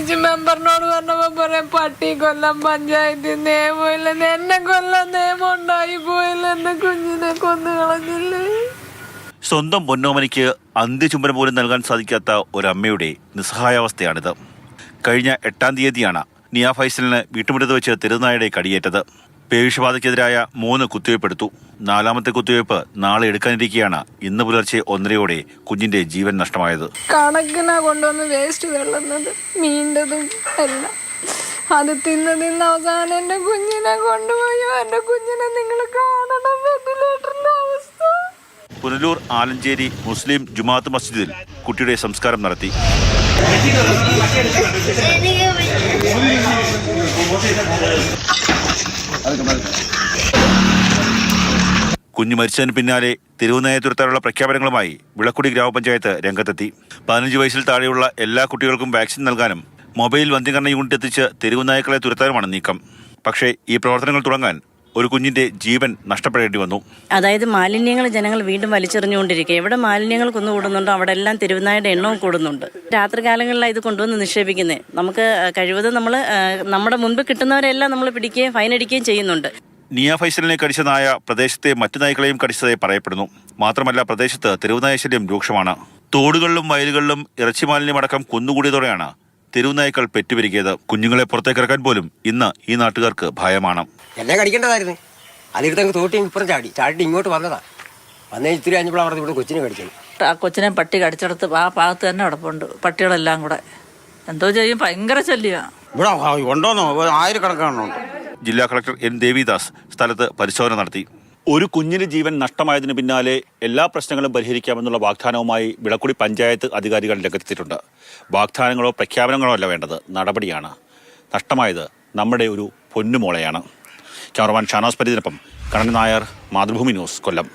വിളിച്ച് മെമ്പറിനോട് പറഞ്ഞപ്പോ പറയാം പട്ടി കൊല്ലം പഞ്ചായത്തിൽ നിയമമില്ലെന്ന് എന്നെ കൊല്ലം നിയമം ഉണ്ടായി പോയില്ല എന്റെ കുഞ്ഞിനെ കൊന്നു കളഞ്ഞില്ലേ? സ്വന്തം പൊന്നോമനിക്ക് അന്ത്യചുംബനം പോലും നൽകാൻ സാധിക്കാത്ത ഒരമ്മയുടെ നിസ്സഹായാവസ്ഥയാണിത്. കഴിഞ്ഞ എട്ടാം തീയതിയാണ് നിയ ഫൈസലിന് വീട്ടുമുറ്റത്ത് വെച്ച് തെരുനായുടെ കടിയേറ്റത്. പേവിഷബാധയ്ക്കെതിരായ മൂന്ന് കുത്തിവയ്പ്പെടുത്തു നാലാമത്തെ കുത്തിവയ്പ് നാളെ എടുക്കാനിരിക്കെയാണ് ഇന്ന് പുലർച്ചെ ഒന്നരയോടെ കുഞ്ഞിന്റെ ജീവൻ നഷ്ടമായത്. കണക്കിനാ കൊണ്ടുവന്ന് വേസ്റ്റ് മീന്റെതും എല്ലാം അത് തിന്ന് തിന്ന് അവസാനം എന്റെ കുഞ്ഞിനെ കൊണ്ടുപോയോ. എന്റെ കുഞ്ഞിനെ നിങ്ങൾ കാണണം വെന്റിലേറ്ററിന്റെ അവസ്ഥ. പുനലൂർ ആലഞ്ചേരി മുസ്ലിം ജുമാഅത്ത് മസ്ജിദിൽ കുട്ടിയുടെ സംസ്കാരം നടത്തി. കുഞ്ഞ് മരിച്ചതിന് പിന്നാലെ തിരുവനന്തപുരത്തുള്ള പ്രഖ്യാപനങ്ങളുമായി വിളക്കുടി ഗ്രാമപഞ്ചായത്ത് രംഗത്തെത്തി. പതിനഞ്ച് വയസ്സിൽ താഴെയുള്ള എല്ലാ കുട്ടികൾക്കും വാക്സിൻ നൽകാനും മൊബൈൽ വന്ധ്യകരണ യൂണിറ്റ് എത്തിച്ച് തെരുവുനായ്ക്കളെ തുരത്താനുമാണ് നീക്കം. പക്ഷേ ഈ പ്രവർത്തനങ്ങൾ തുടങ്ങാൻ ഒരു കുഞ്ഞിന്റെ ജീവൻ നഷ്ടപ്പെടേണ്ടി വന്നു. അതായത് മാലിന്യങ്ങൾ ജനങ്ങൾ വീണ്ടും വലിച്ചെറിഞ്ഞുകൊണ്ടിരിക്കുക. എവിടെ മാലിന്യങ്ങൾ കൊന്നു കുന്നുകൂടുന്നുണ്ടോ അവിടെ എല്ലാം തിരുവനായുടെ എണ്ണവും കൂടുന്നുണ്ട്. രാത്രികാലങ്ങളിലാണ് ഇത് കൊണ്ടുവന്ന് നിക്ഷേപിക്കുന്നത് നമുക്ക് കഴിവതും നമ്മൾ നമ്മുടെ മുൻപ് കിട്ടുന്നവരെല്ലാം നമ്മൾ പിടിക്കുകയും ഫൈൻ അടിക്കുകയും ചെയ്യുന്നുണ്ട്. നിയ ഫൈസലിനെ കടിച്ച നായ പ്രദേശത്തെ മറ്റു നായ്ക്കളെയും കടിച്ചതായി പറയപ്പെടുന്നു. മാത്രമല്ല പ്രദേശത്ത് തെരുവുനായ ശല്യം രൂക്ഷമാണ്. തോടുകളിലും വയലുകളിലും ഇറച്ചി മാലിന്യമടക്കം കുന്നുകൂടിയതോടെയാണ് തെരുവുനായ്ക്കൾ പെറ്റുപിരിക്കിയത് കുഞ്ഞുങ്ങളെ പുറത്തേക്ക് ഇറക്കാൻ പോലും ഇന്ന് ഈ നാട്ടുകാർക്ക് ഭയമാണ്. എന്നെ കടിക്കേണ്ടതായിരുന്നു. അതിലെടുത്ത് അങ്ങ് തോട്ടി ഇപ്പുറം ചാടി. ചാടി ഇങ്ങോട്ട് വന്നതാ. വന്നേ ഇത്തിരി കഴിഞ്ഞപ്പോൾ അവിടെ ഇവിടെ കൊച്ചിനെ കടിക്കുന്നു ആ കൊച്ചിനെ പട്ടി കടിച്ചെടുത്ത് ആ ഭാഗത്ത് തന്നെ കിടപ്പുണ്ട്. പട്ടികളെല്ലാം കൂടെ. എന്തോ ചെയ്യും. ഭയങ്കര ശല്യമാണ് ഇവിടെ ഉണ്ടോന്നോ? ആയിരക്കണക്കാണോ ജില്ലാ കളക്ടർ എൻ ദേവിദാസ് സ്ഥലത്ത് പരിശോധന നടത്തി. ഒരു കുഞ്ഞിന് ജീവൻ നഷ്ടമായതിനു പിന്നാലെ എല്ലാ പ്രശ്നങ്ങളും പരിഹരിക്കാമെന്നുള്ള വാഗ്ദാനവുമായി വിളക്കുടി പഞ്ചായത്ത് അധികാരികൾ രംഗത്തെത്തിയിട്ടുണ്ട്. വാഗ്ദാനങ്ങളോ പ്രഖ്യാപനങ്ങളോ അല്ല വേണ്ടത് നടപടിയാണ്. നഷ്ടമായത് നമ്മുടെ ഒരു പൊന്നുമോളെയാണ്. ക്യാമറമാൻ ഷാനോസ് പരീതിനൊപ്പം കണ്ണൻ നായർ മാതൃഭൂമി ന്യൂസ് കൊല്ലം.